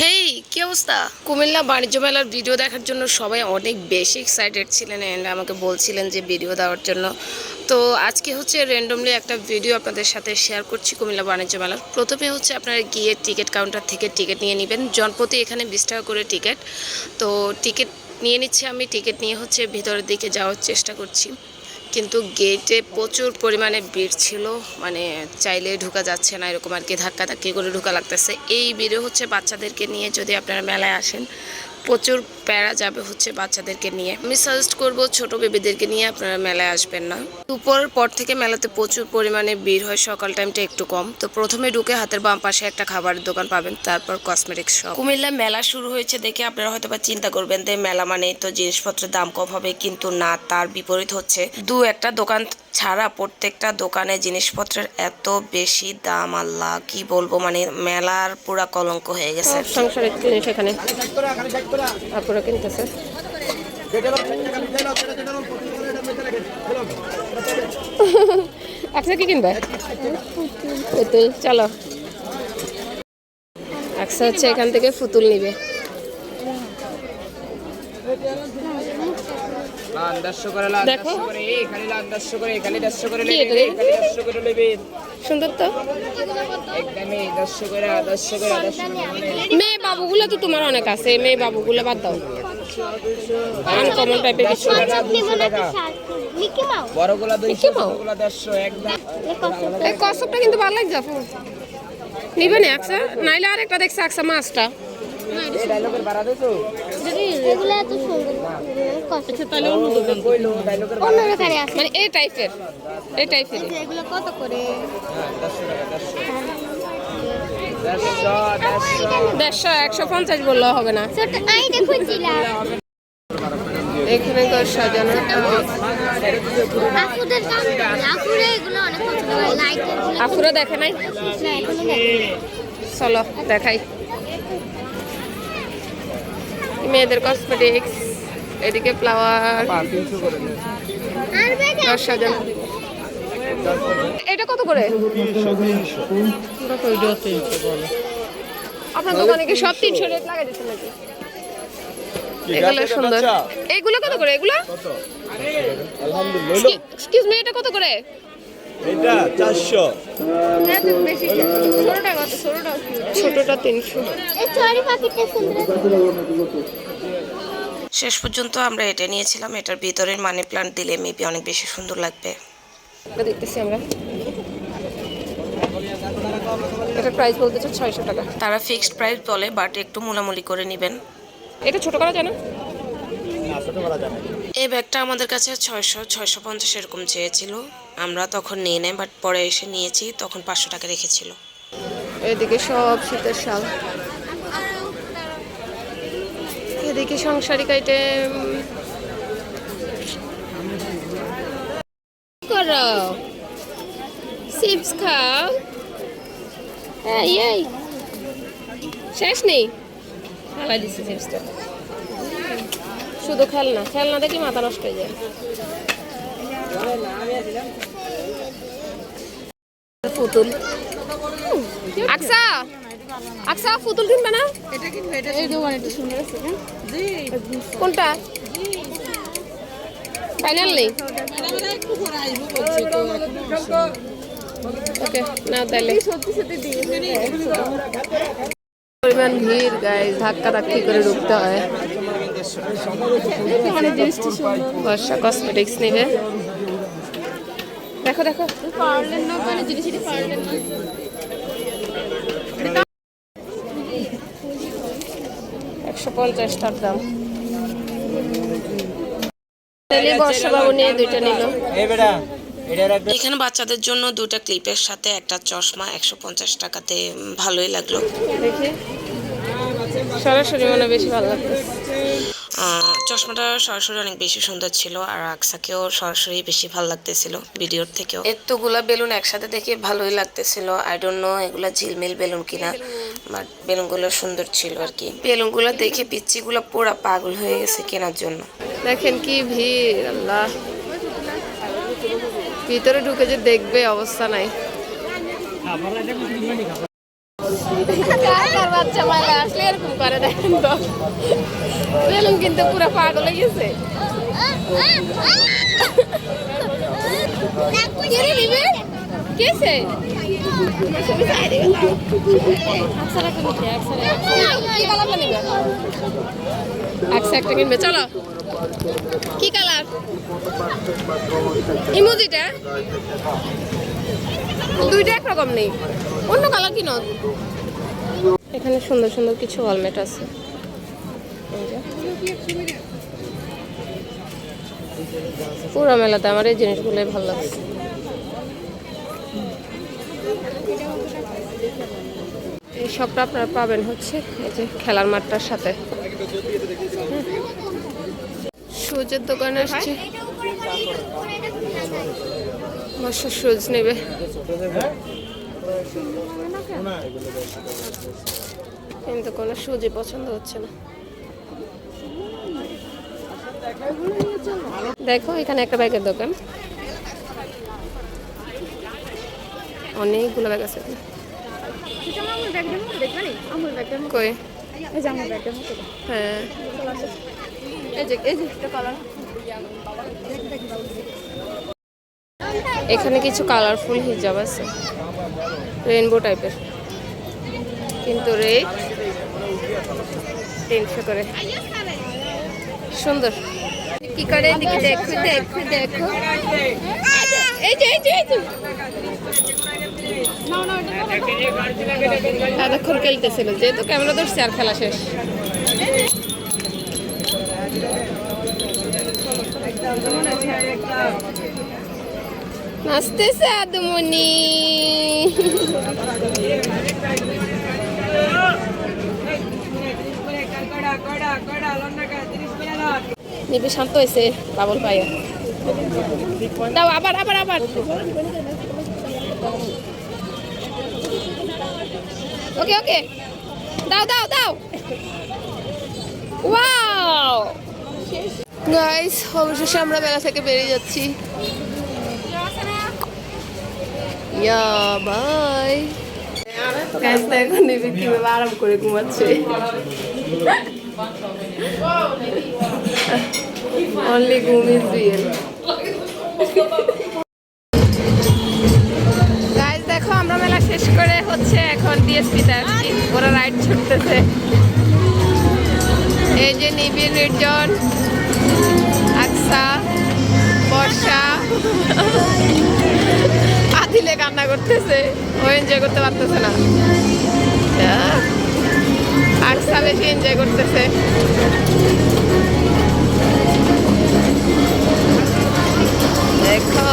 হেই কি অবস্থা? কুমিল্লা বাণিজ্য মেলার ভিডিও দেখার জন্য সবাই অনেক বেশি এক্সাইটেড ছিলেন and আমাকে বলছিলেন যে ভিডিও দেওয়ার জন্য। তো আজকে হচ্ছে র্যান্ডমলি একটা ভিডিও আপনাদের সাথে শেয়ার করছি কুমিল্লা বাণিজ্য মেলার। প্রথমে হচ্ছে আপনারা গিয়ে টিকিট কাউন্টার থেকে টিকিট নিয়ে নেবেন। জনপ্রতি এখানে বিশ টাকা করে টিকিট তো টিকিট নিয়ে নিচ্ছি আমি। টিকিট নিয়ে হচ্ছে ভিতরের দিকে যাওয়ার চেষ্টা করছি। কিন্তু গেটে প্রচুর পরিমাণে ভিড় ছিল। মানে চাইলে ঢুকা যাচ্ছে না, এরকম আর কি ধাক্কা ধাক্কি করে ঢুকা লাগতেছে। এই ভিড়ে হচ্ছে বাচ্চাদেরকে নিয়ে যদি আপনারা মেলায় আসেন, প্রচুর প্যারা যাবে হচ্ছে বাচ্চাদেরকে নিয়ে। আমি সাজেস্ট করব ছোট বেবিদেরকে নিয়ে আপনারা মেলায় আসবেন না। দুপুরের পর থেকে মেলাতে প্রচুর পরিমাণে ভিড় হয় সকাল টাইমটা একটু কম। তো প্রথমে ঢুকে হাতের বাম পাশে একটা খাবারের দোকান পাবেন তারপর কসমেটিক্স শপ কুমিল্লা মেলা শুরু হয়েছে দেখে আপনারা হয়তো বা চিন্তা করবেন যে মেলা মানে তো জিনিসপত্রের দাম কম হবে কিন্তু না তার বিপরীত হচ্ছে দু একটা দোকান ছাড়া প্রত্যেকটা দোকানে জিনিসপত্রের এত বেশি দাম আল্লাহ কি বলব? মানে মেলার পুরা কলঙ্ক হয়ে গেছে। সংসারের জিনিস এখানে। আপনারা কিনতেছে। আচ্ছা কি কিনবে? পুতুল চলো। আচ্ছা হচ্ছে এখান থেকে ফুতুল নিবে। করে দেখো। দেড়শো করে দেড়শো করে খালি করে নেবেন নেবেন সুন্দর তো? মেয়ে বাবুগুলো তো তোমার অনেক আছে, মেয়ে বাবুগুলো বাদ দাও। আনকমন টাইপের কিছু। কসবটা কিন্তু ভালো লাগছে, আপু। নিবে না, আকসা? নাইলে আরেকটা দেখছে একসা মাছটা। এই ডায়লগের ভাড়া দিছো? এগুলো এত সুন্দর আচ্ছা তাহলে কইলো ডায়লগের অন্য দোকানে আছে? মানে এই টাইপের এই টাইপের এগুলো কত করে? হ্যাঁ দেড়শো একশো পঞ্চাশ বললেও হবে না। এখানে তো সাজানো আফুরা দেখে নাই? না চলো দেখাই। মেয়েদের কসমেটিক্স এদিকে ফ্লাওয়ার দশ সাজানো এটা কত করে? আপনার দোকানে কি সব তিনশো। রেট লাগাই দিচ্ছে নাকি? এগুলো সুন্দর। এইগুলো কত করে? এগুলো? এক্সকিউজ মি এটা কত করে? এটা চারশো। ছোটটা তিনশো। শেষ পর্যন্ত আমরা এটা নিয়েছিলাম। এটার ভিতরের মানি প্লান্ট দিলে মেবি অনেক বেশি সুন্দর লাগবে। দেখতেছি আমরা। এটার প্রাইস বলতেছে ছয়শো টাকা। তারা ফিক্সড প্রাইস বলে বাট একটু মোলামুলি করে নেবেন। এটা ছোট করা জানো এই ব্যাগটা আমাদের কাছে ছয়শো ছয়শো পঞ্চাশ এরকম চেয়েছিল। আমরা তখন নিয়ে নেই বাট পরে এসে নিয়েছি তখন পাঁচশো টাকা রেখেছিল। এদিকে সব শীতের শাল। এদিকে সংসারিক আইটেম করো? চিপস খাও? এই এই। শেষ নেই? দিচ্ছি চিপসটা। শুধু খেলনা। খেলনা দেখলে মাথা নষ্ট হয়ে যায়। পুতুল। আকসা! আকসা পুতুল কিনবে না? কোনটা? ফাইনাল নেই ওকে না তাহলে। পরিমাণ ভিড় গায়ে ধাক্কা ধাক্কি করে ঢুকতে হয়। বর্ষা কসমেটিক্স নেবে। দেখো দেখো। একশো পঞ্চাশ টার দাম। নিয়ে দুইটা নিল। এই বেটা এটা রাখবে। এখানে বাচ্চাদের জন্য দুটা ক্লিপের সাথে একটা চশমা একশো পঞ্চাশ টাকাতে ভালোই লাগল। দেখি। সরাসরি মনে বেশি ভালো লাগতো চশমাটা সরাসরি অনেক বেশি সুন্দর ছিল আর আকসাকেও সরাসরি বেশি ভালো লাগতেছিল ভিডিওর থেকেও। এতগুলা বেলুন একসাথে দেখে ভালোই লাগতেছিল। আই ডোন্ট নো এগুলা ঝিলমিল বেলুন কিনা বাট বেলুনগুলো সুন্দর ছিল আর কি। বেলুনগুলো দেখে পিচ্ছিগুলো পুরা পাগল হয়ে গেছে কেনার জন্য। দেখেন কি ভিড় আল্লাহ। ভিতরে ঢুকে যে দেখবে অবস্থা নাই। বাচ্চা মায়েরা আসলে এরকম করে দেখেন তো। বেলুন কিন্তু পুরো পাগল হয়ে গেছে। কেসে একটা কিনবে, চলো। কি কালার ইমোজিটা দুইটা একরকম নেই। অন্য কালার কিনো? এখানে সুন্দর সুন্দর কিছু ওয়ালমেট আছে। পুরো মেলাতে আমার এই জিনিসগুলোই ভালো লাগছে। এই সবটা আপনারা পাবেন হচ্ছে এই যে খেলার মাঠটার সাথে। সুজের দোকানে আসছে। বর্ষা সুজ নেবে। কিন্তু কোনো সুজি পছন্দ হচ্ছে না। দেখো, এখানে একটা ব্যাগের দোকান। অনেকগুলো ব্যাগ আছে কই? হ্যাঁ। এখানে কিছু কালারফুল হিজাব আছে। রেইনবো টাইপের কিন্তু রেট তিনশো করে। সুন্দর। কি করে এদিকে দেখো দেখো দেখো। এই খেলতেছিল, যেহেতু ক্যামেরা ধরছে আর খেলা শেষ। নাচতেছে আদমনি নিবি শান্ত হয়েছে বাবুল পাইয়া দাও আবার আবার আবার। ওকে ওকে। দাও দাও দাও। ওয়াও গাইস অবশেষে আমরা মেলা থেকে বেরিয়ে যাচ্ছি। ইয়া, বাই। গাইস দেখো নিবি কীভাবে আরাম করে ঘুমাচ্ছে। অনলি ঘুম ইজ রিয়েল গাইস দেখো, আমরা মেলা শেষ করে হচ্ছে এখন ডিএসপিতে আসছি ওরা রাইড ছুটতেছে। এই যে নিবিড় নির্জন, আকসা, বর্ষা। আদিলে কান্না করতেছে ও এনজয় করতে পারতেছে না। আকসা বেশি এনজয় করতেছে। দেখো।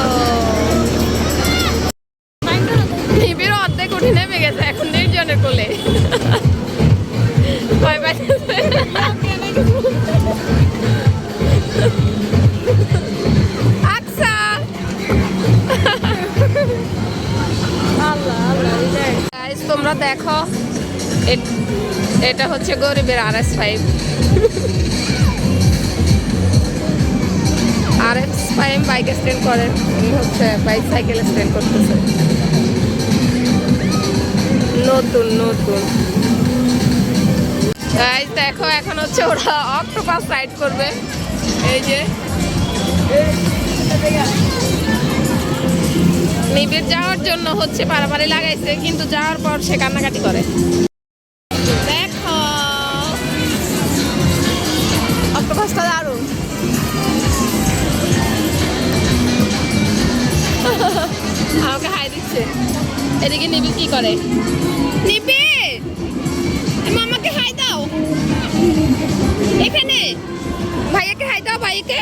তোমরা দেখো এটা হচ্ছে গরিবের R S five R S five bike stand করেন উনি হচ্ছে বাইক সাইকেল স্ট্যান্ড করতেছে। নতুন নতুন। দেখো, এখন হচ্ছে ওরা অক্টোপাস রাইড করবে। এই যে। নিবিড় যাওয়ার জন্য হচ্ছে পারাপারি লাগাইছে কিন্তু যাওয়ার পর সে কান্নাকাটি করে। দেখো। অক্টোপাসটা দারুণ। আমাকে হাই দিচ্ছে। এদিকে নিবি কি করে? নিবি মামাকে হাই দাও। এখানে। ভাইয়াকে হাই দাও ভাইয়াকে।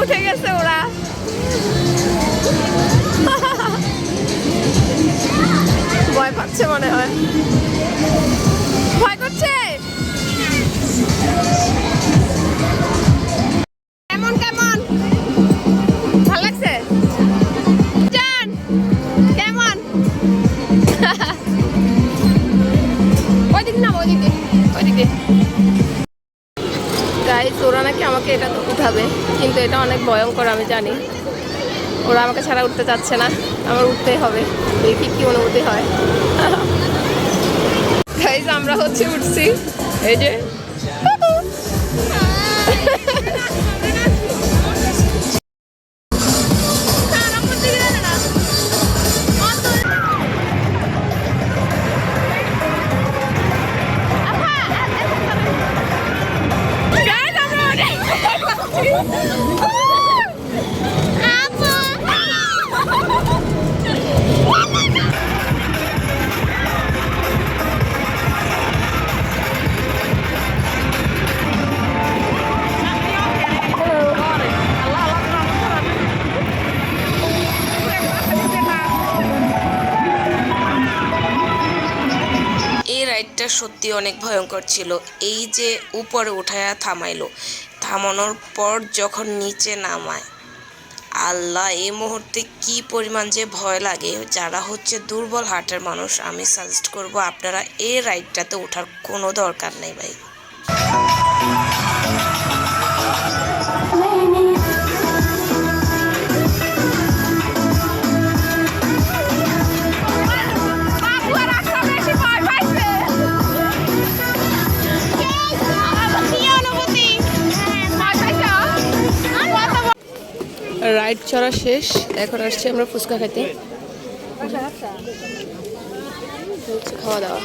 উঠে গেছে ওরা। ভয় পাচ্ছে মনে হয়। ভয় করছে? কেমন কেমন? ভালো লাগছে? কেমন? ওইদিকে না ওইদিকে ওইদিকে। আমাকে এটা উঠাবে, কিন্তু এটা অনেক ভয়ঙ্কর, আমি জানি। ওরা আমাকে ছাড়া উঠতে চাচ্ছে না, আমার উঠতেই হবে, দেখি কি অনুভূতি হয়। আমরা হচ্ছে উঠছি। এই যে সত্যি অনেক ভয়ঙ্কর ছিল। এই যে উপরে উঠায়া থামাইলো, থামানোর পর যখন নিচে নামায়, আল্লাহ এই মুহূর্তে কি পরিমাণ যে ভয় লাগে, যারা হচ্ছে দুর্বল হার্টের মানুষ, আমি সাজেস্ট করব আপনারা এই রাইডটাতে ওঠার কোনো দরকার নেই ভাই। রাইড চড়া শেষ। এখন আসছি আমরা ফুচকা খাইতে খাওয়া দাওয়া।